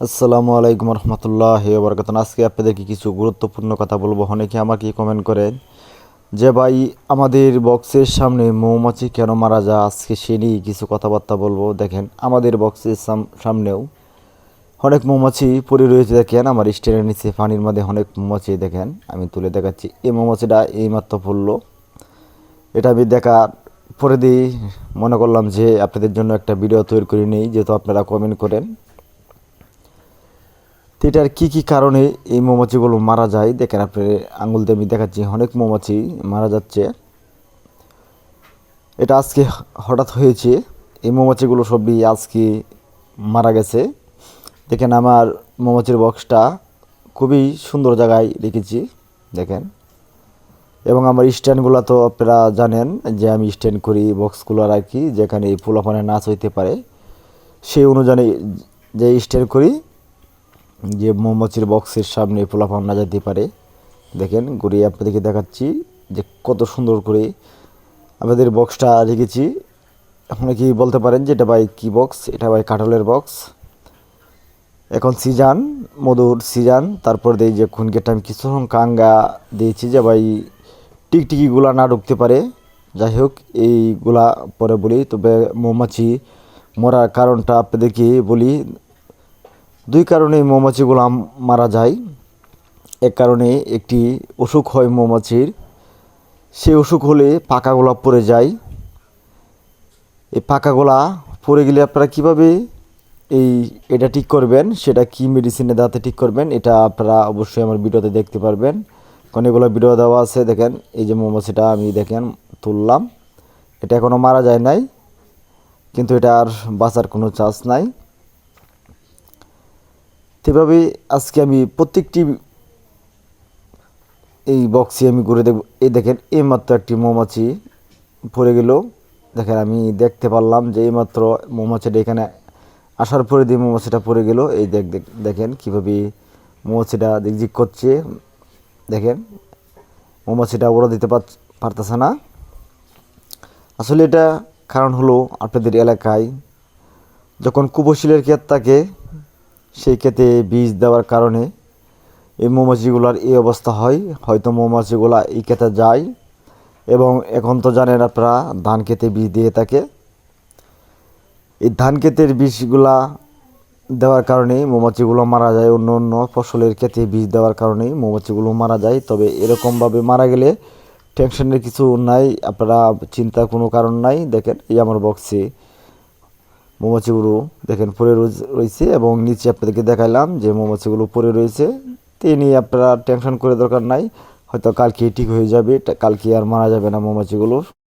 আসসালামু আলাইকুম রহমতুল্লাহ বরকাত আজকে আপনাদেরকে কিছু গুরুত্বপূর্ণ কথা বলব। অনেকে আমাকে কমেন্ট করেন যে, ভাই, আমাদের বক্সের সামনে মৌমাছি কেন মারা যায়? আজকে সে নিয়ে কিছু কথাবার্তা বলব। দেখেন, আমাদের বক্সের সাম- সামনেও অনেক মৌমাছি পড়ে রয়েছে। দেখেন, আমার স্টেনের নিচে পানির মধ্যে অনেক মৌমাছি, দেখেন, আমি তুলে দেখাচ্ছি। এই মৌমাছিটা এইমাত্র পড়ল। এটা আমি দেখার পরে দিয়ে মনে করলাম যে, আপনাদের জন্য একটা ভিডিও তৈরি করে নিই যেহেতু আপনারা কমেন্ট করেন। এটার কী কী কারণে এই মৌমাছিগুলো মারা যায়? দেখেন আপনি আঙুল দিয়ে আমি দেখাচ্ছি, অনেক মৌমাছি মারা যাচ্ছে। এটা আজকে হঠাৎ হয়েছে, এই মৌমাছিগুলো সবই আজকে মারা গেছে। দেখেন আমার মৌমাছির বক্সটা খুবই সুন্দর জায়গায় রেখেছি, দেখেন। এবং আমার স্ট্যান্ডগুলো তো আপনারা জানেন যে আমি স্ট্যান্ড করি বক্সগুলো কি, যেখানে পোলাপানে নাচ হইতে পারে। সেই অনুযায়ী যে স্ট্যান্ড করি যে মৌমাছির বক্সের সামনে পোলাপান না যেতে পারে। দেখেন, ঘুরিয়ে আপনাদেরকে দেখাচ্ছি যে কত সুন্দর করে আমাদের বক্সটা রেখেছি। অনেকেই বলতে পারেন যে এটা ভাই কী বক্স? এটা ভাই কাঠলের বক্স। এখন সিজান, মধুর সিজান, তারপর দিয়ে যে খুনকেটা আমি কিছুক্ষণ কাঙ্গা দিয়েছি যে ভাই টিকটিকিগুলা না ঢুকতে পারে। যাই হোক, এইগুলা পরে বলি। তবে মৌমাছি মরার কারণটা আপনাদেরকে বলি দুই কারণে মৌমাছিগুলো মারা যায়। এক কারণে একটি অসুখ হয় মৌমাছির। সেই অসুখ হলে পাকাগুলা পড়ে যায়। এই পাকাগুলা পড়ে গেলে আপনারা কীভাবে এই এটা ঠিক করবেন, সেটা কি মেডিসিনে দাঁতে ঠিক করবেন, এটা আপনারা অবশ্যই আমার ভিডিওতে দেখতে পারবেন। কারণ এগুলো ভিডিও দেওয়া আছে, দেখেন, এই যে মৌমাছিটা আমি দেখেন, তুললাম। এটা এখনও মারা যায় নাই, কিন্তু এটা আর বাঁচার কোনো চান্স নাই। সেভাবে আজকে আমি প্রত্যেকটি এই বক্সে আমি ঘুরে দেখব। এই দেখেন, এইমাত্র একটি মৌমাছি পড়ে গেল। দেখেন, আমি দেখতে পারলাম যে এইমাত্র মৌমাছিটা এখানে আসার পরে দিয়ে মৌমাছিটা পড়ে গেল। এই দেখ, দেখ- দেখেন কীভাবে মৌমাছিটা দিকজিক করছে। দেখেন, মৌমাছিটা ওরা দিতে পার, পারতেছে না। আসলে এটা কারণ হলো আপনাদের এলাকায় যখন কুপশিলের ক্ষেত থাকে সেই ক্ষেতে বীজ দেওয়ার কারণে এই মৌমাছিগুলোর এই অবস্থা হয়। হয়তো মৌমাছিগুলা এই ক্ষেতে যায় এবং এখন তো জানেন আপনারা ধান খেতে বীজ দিয়ে থাকে। এই ধান ক্ষেতের বীজগুলা দেওয়ার কারণে মৌমাছিগুলো মারা যায়। অন্য অন্য ফসলের ক্ষেতে বীজ দেওয়ার কারণে মৌমাছিগুলো মারা যায়। তবে এরকমভাবে মারা গেলে টেনশনের কিছু নাই। আপনারা চিন্তার কোনো কারণ নাই। দেখেন এই আমার বক্সে মৌমাছিগুলো দেখেন পরে রয়েছে- এবং নিচে আপনাদেরকে দেখাইলাম যে মৌমাছিগুলো পরে রয়েছে। তে নিয়ে আপনারা টেনশন করে দরকার নাই, হয়তো কালকে ঠিক হয়ে যাবে কালকে আর মারা যাবে না মৌমাছিগুলো